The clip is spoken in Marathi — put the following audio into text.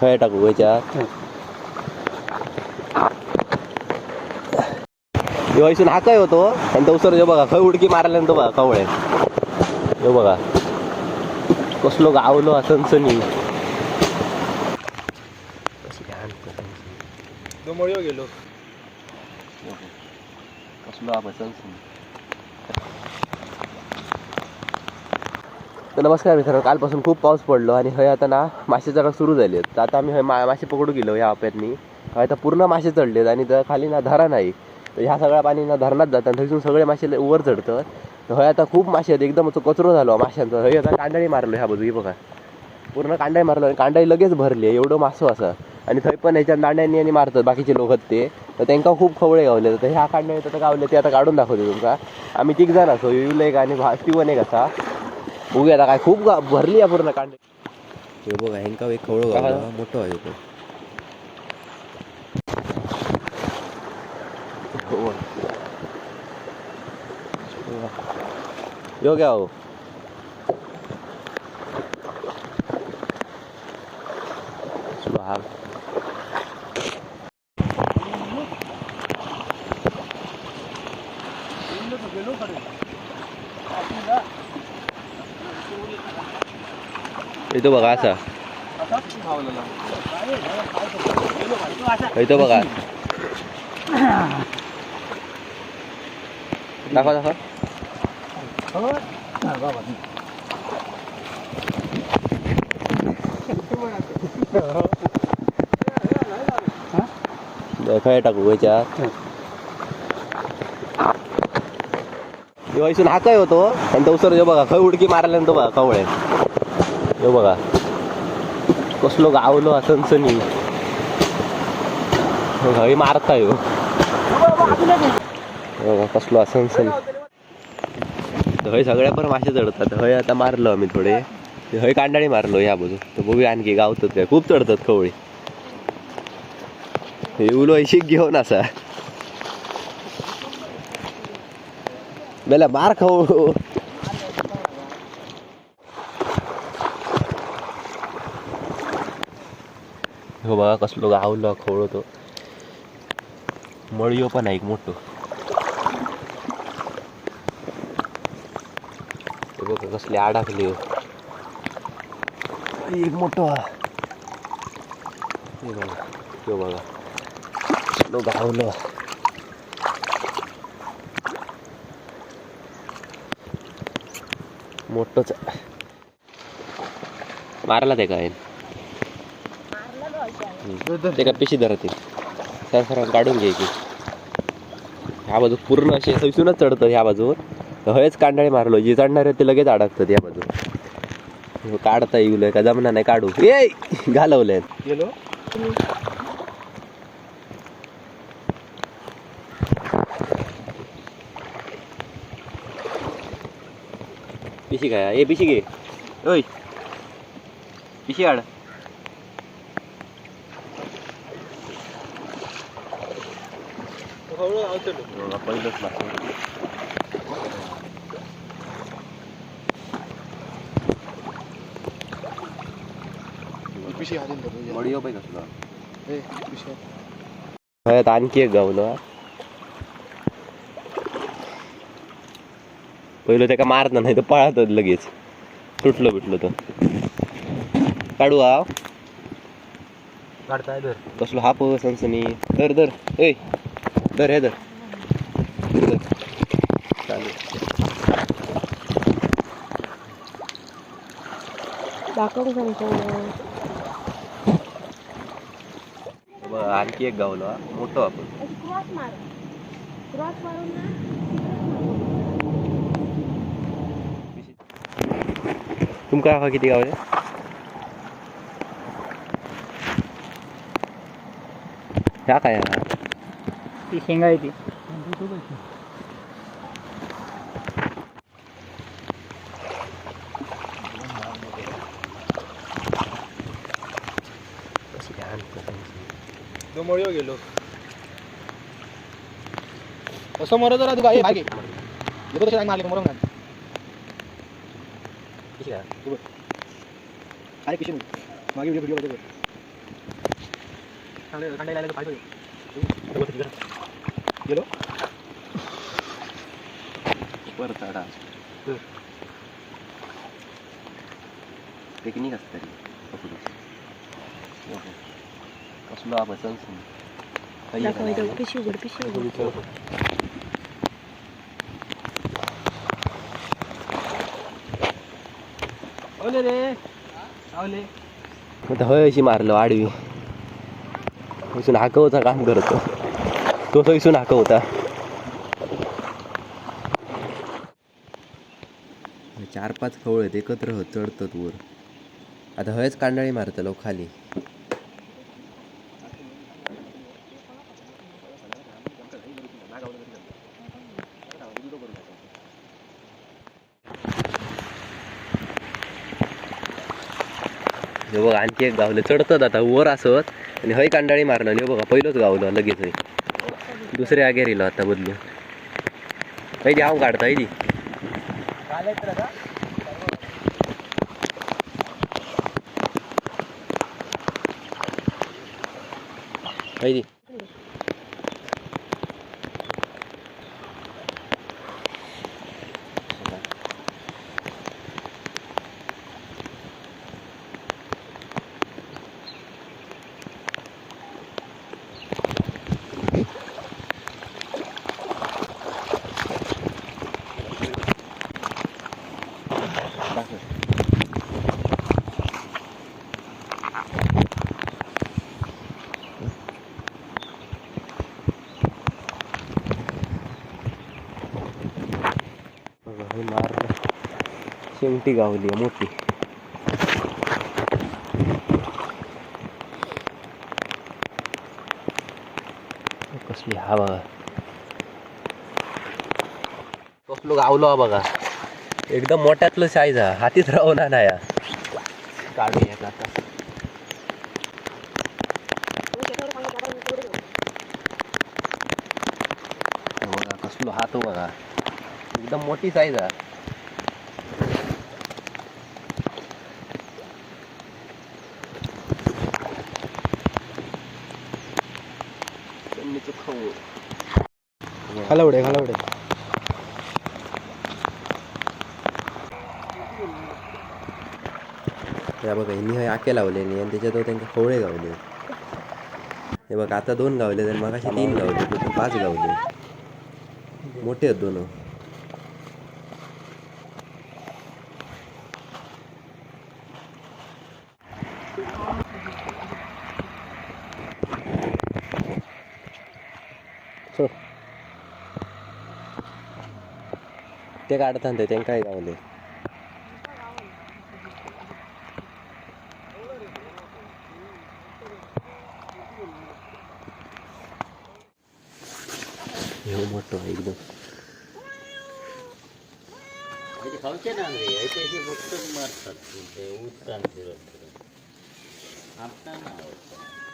खय टाकू याच्यात हा काय होतो आणि तो उसर बघा खय उडकी मारल्यानं तो बघा कवळे. ह्यो बघा. कसलो गावलो हा सनसनी. डोंबळीवर गेलो. कसलो हा बघ सनसनी. तर नमस्कार मित्रांनो कालपासून खूप पाऊस पडलो आणि हय आता ना मासे चढक सुरू झाले आहेत तर आता आम्ही हय मा मासे पकडू गेलो ह्या आप्यातनी हय आता पूर्ण मासे चढलेत आणि तर खाली ना धरा नाही. तर ह्या सगळ्या पाणी ना धरणात जातात आणि थंयसून सगळे मासे लय वर चढतात. तर हय आता खूप मासे आहेत एकदम कचरो झालो माशांचा. हय आता कांडाळी मारलो ह्या बाजू बघा. पूर्ण कांडाळी मारलो आणि कांडाळी लगेच भरली आहे एवढं मासो असं. आणि थंय पण ह्याच्या दांड्यांनी आणि मारतात बाकीचे लोक ते. तर त्यांना खूप खवळे गावले. तर ह्या कांड्या आता गावले ते आता काढून दाखवते तुमका. आम्ही तिघ जण असो युल एक आणि भा एक असा. बघूया आता काय खूप भरली आहे पूर्ण कांडे हे बघा ह्यांका एक खवळो? मोठो आहे तो यो घ्या हो सुहाग. इथं बघा असा. इथं बघा. दाखवा दाखवा. खय टाकू याच्यात. दिवाळीसून इथून हा काय होतो. आणि तो उसर बघा खय उडकी मारल्यानंतर बघा कवळे हे बघा. कसलो गावलो असं सनसनी हय मारता यो बघा हो. कसलो असं सनसनी हय सगळ्या पण मासे चढतात. हय आता मारलो आम्ही थोडे. हय कांडाळी मारलो ह्या बाजू तर बघूया आणखी गावतात काय. खूप चढतात कवळी हे उलो ऐशिक घेऊन असा. बेला मार खाऊ हो बघा कसलो गावलो खवळो तो. मळियो पण आहे एक मोठो. हे बघा कसली आडाकली हो. एक मोठो हा. हे बघा तो बघा. कसलो गावलो मोठंच. मारला ते काय? ते का पिशी धरते त्या सर्व काढून घे की ह्या बाजू पूर्ण असे सैसूनच चढतं ह्या बाजूवर. हयच कांडाळी मारलो. जे चढणार आहे ते लगेच अडकतात या बाजू काढता येईल का? जमणार नाही काढू. ए घालवलंय. गेलो. पिशी काय? ए पिशी घे. ओय. पिशी काढ. पहिलंच लागतं हयात आणखी एक गावलं पहिलं त्याका मारत नाही तर पळातच लगेच. तुटलं बिटलं तर. काढू हा. काढताय धर. कसलो हाप सनसनी. धर धर. ए धर हे धर. धर. चालेल दाखव सांगतो आणखी एक गावलं. मोठं आपण क्रॉस मार क्रॉस मारून ना तुमका हा किती गावले ह्या काय? ती शेंगा आहे ती कसली आणतो सनसनी. डोंबळीवर गेलो असं मरत राहतो काय मागे येतो तसे मारले मरून पिशी घाल. अरे पिशे मागे व्हिडिओ व्हिडिओ गेलो परत आडा पिकनिक असतं. कसलो हा बसन दाखव इथं पिशवी उघड पिशवी उघड आवले रे. आवले. आता हय अशी मारलो आडवी. इथून हाकवचा काम करतो. तो तो इथून हाकवता. चार पाच खवळ आहेत एकत्र होत चढतात वर. आता हयच कांडाळी मारतलो खाली. हे बघा आणखी एक गावलं. चढतात आता. वर असत. आणि हय कांडाळी मारलं. हे बघा पहिलंच गावलं लगेच हय. दुसरे आगे रिलो आता बदलून. काही हाव काढता ती. ती बघा, हे मारलं शेवटी गावली आहे मोठी. कसली हा बघा कसलो गावलो हा बघा. एकदम मोठ्यातलं साईज हा. हातीच राहणार नाही काढू येत आता. बघा कसलो हात बघा. एकदम मोठी साईज आहे खालावडे खालावडे या बघा हिनी हे आके लावलेली आणि त्याच्यात त्यांना खवळे गावले. हे बघा आता दोन गावले तर मग तीन गावले पाच गावले. मोठे आहेत दोन. ते काढतात ते त्यांना काय गावले हे मोठं आहे एकदम खाऊचे ना रे ऐतिहासिक फक्त मारतात ते उत्क्रांती आपल्याला आवडतं